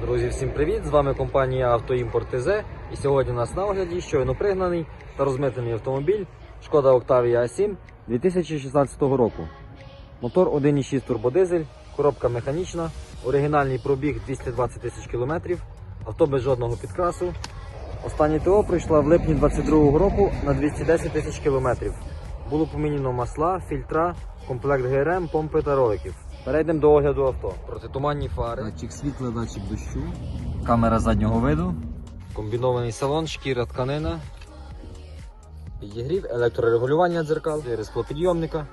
Друзі, всім привіт! З вами компанія Автоімпорт ТЗ. І сьогодні у нас на огляді щойно пригнаний та розмитений автомобіль Шкода Octavia A7 2016 року. Мотор 1,6 турбодизель, коробка механічна, оригінальний пробіг 220 тисяч кілометрів, авто без жодного підкрасу. Останнє ТО пройшла в липні 2022 року на 210 тисяч кілометрів. Було поміняно масла, фільтра, комплект ГРМ, помпи та роликів. Перейдемо до огляду авто. Протитуманні фари, датчик світла, датчик дощу, камера заднього виду, комбінований салон, шкіра тканина, підігрів, електрорегулювання дзеркал, склопідйомника,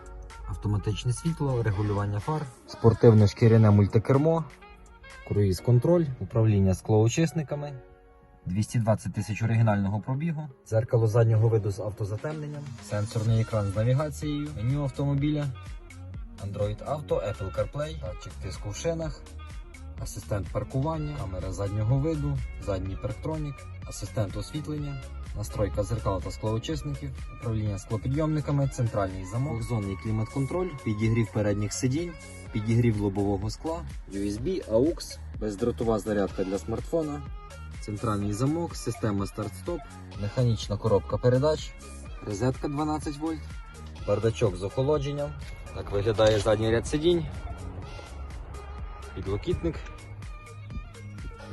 автоматичне світло, регулювання фар, спортивне шкіряне мультикермо, круїз контроль, управління склоочисниками. 220 тисяч оригінального пробігу, дзеркало заднього виду з автозатемненням, сенсорний екран з навігацією, меню автомобіля, Android Auto, Apple CarPlay, датчик тиску в шинах, асистент паркування, камера заднього виду, задній парктронік, асистент освітлення, настройка зеркал та склоочисників, управління склопідйомниками, центральний замок, двохзонний клімат-контроль, підігрів передніх сидінь, підігрів лобового скла, USB, AUX, бездротова зарядка для смартфона, центральний замок, система старт-стоп, механічна коробка передач, розетка 12 вольт, бардачок з охолодженням. Так виглядає задній ряд сидінь. Підлокітник.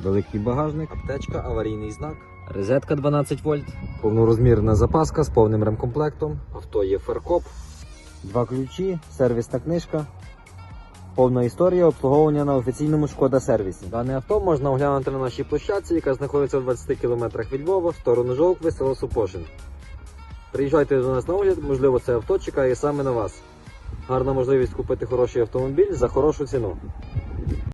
Великий багажник, аптечка, аварійний знак, розетка 12 вольт, повнорозмірна запаска з повним ремкомплектом. Авто є фаркоп, два ключі, сервісна книжка. Повна історія обслуговування на офіційному шкода сервісі. Дане авто можна оглянути на нашій площадці, яка знаходиться в 20 км від Львова, в сторону Жовкви, село Супошин. Приїжджайте до нас на огляд, можливо, це авто чекає саме на вас. Гарна можливість купити хороший автомобіль за хорошу ціну.